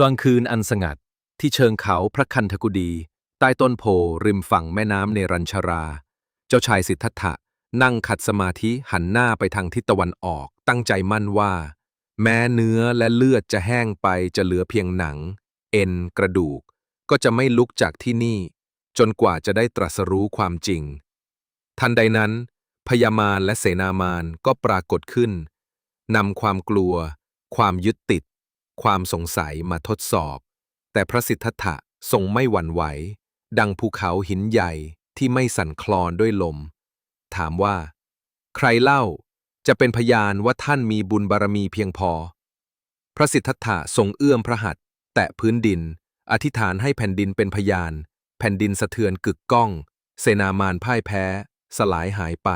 กลางคืนอันสงัดที่เชิงเขาพระคันธกุดีใต้ต้นโพริมฝั่งแม่น้ำเนรัญชรา เจ้าชายสิทธัตถะนั่งขัดสมาธิหันหน้าไปทางทิศตะวันออกตั้งใจมั่นว่า แม้เนื้อและเลือดจะแห้งไปจะเหลือเพียงหนัง เอ็นกระดูก ก็จะไม่ลุกจากที่นี่ จนกว่าจะได้ตรัสรู้ความจริง ทันใดนั้นพญามารและเสนามารก็ปรากฏขึ้นนำความกลัว ความยึดติด ความสงสัยมาทดสอบ แต่พระสิทธัตถะทรงไม่หวั่นไหว ดังภูเขาหินใหญ่ที่ไม่สั่นคลอนด้วยลม ถามว่า ใครเล่าจะเป็นพยานว่าท่านมีบุญบารมีเพียงพอ พระสิทธัตถะทรงเอื้อมพระหัตถ์แตะพื้นดิน อธิษฐานให้แผ่นดินเป็นพยาน แผ่นดินสะเทือนกึกก้อง เสนามารพ่ายแพ้ สลายหายไป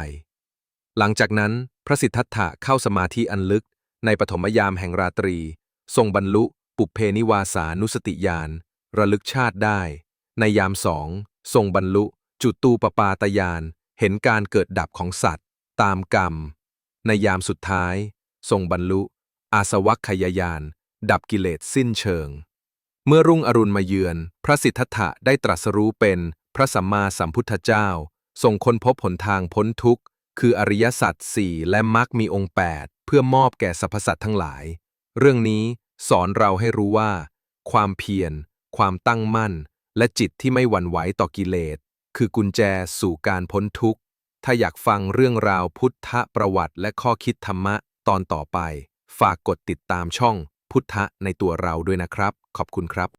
หลังจากนั้นพระสิทธัตถะเข้าสมาธิอันลึกในปฐมยามแห่งราตรี ทรงบรรลุปุเพนิวาสานุสติญาณระลึกชาติได้ ในยามสองทรงบรรลุจุตูปปาตญาณเห็นการเกิดดับของสัตว์ ตามกรรม ในยามสุดท้าย ทรงบรรลุ อาสวัคขยายาน ดับกิเลสสิ้นเชิง เมื่อรุ่งอรุณมาเยือน พระสิทธัตถะได้ตรัสรู้เป็นพระสัมมาสัมพุทธเจ้า ทรงค้นพบหนทางพ้นทุกข์ คืออริยสัจสี่และมรรคมีองค์แปดเพื่อมอบแก่สรรพสัตว์ทั้งหลาย เรื่องนี้สอนเราให้รู้ว่า ความเพียร ความตั้งมั่น และจิตที่ไม่หวั่นไหวต่อกิเลส คือกุญแจสู่การพ้นทุกข์ ถ้าอยากฟังเรื่องราวพุทธประวัติและข้อคิดธรรมะตอนต่อไป ฝากกดติดตามช่องพุทธะในตัวเราด้วยนะครับ ขอบคุณครับ